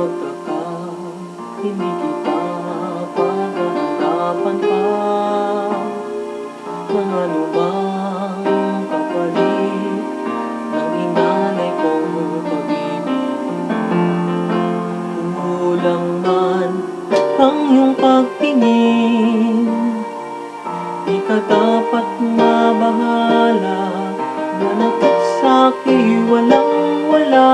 Hindi kita paghahanapan pa Ng anumang kapalit Ng inalay kong pag-ibig Kulang man ang iyong pagtingin Di ka dapat mabahala Manakit sa'ki walang wala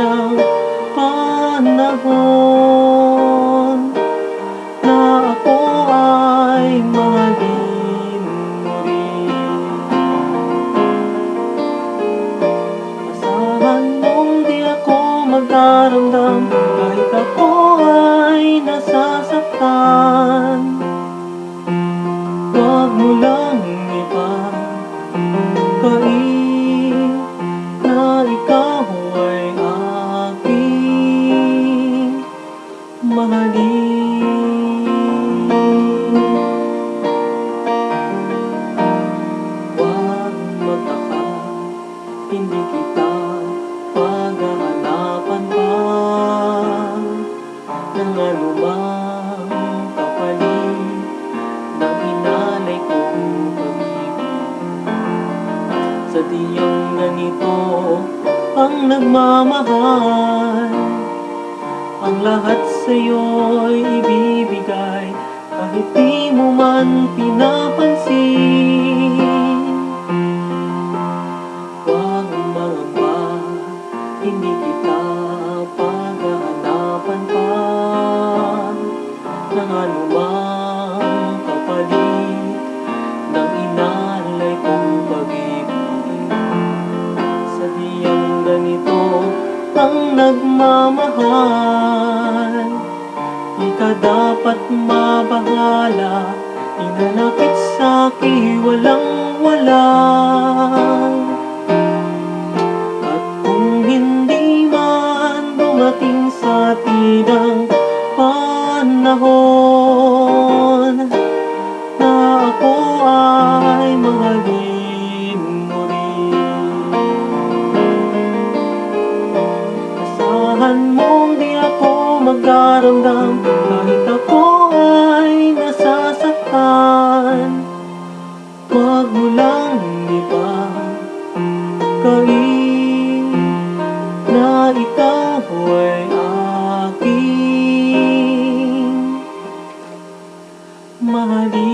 ang panahon Na ako ay mo rin Asahan mong di ako magdaramdam Kahit ako ay nasasaktan. Huwag mo lang Ng anumang kapalit ng inalay kong pag-ibig. Sa tiyang ganito ang nagmamahal Ang lahat sa'yo'y ibibigay. Kahit di mo man pinapansin ang nagmamahal Di ka dapat mabahala Inanakit sa'ki walang wala. At kung hindi man dumating sa atin ang panahon magdaramdam Kahit ako ay nasasaktan. Huwag mo lang ipagkain Na ikaw ay aking mahalin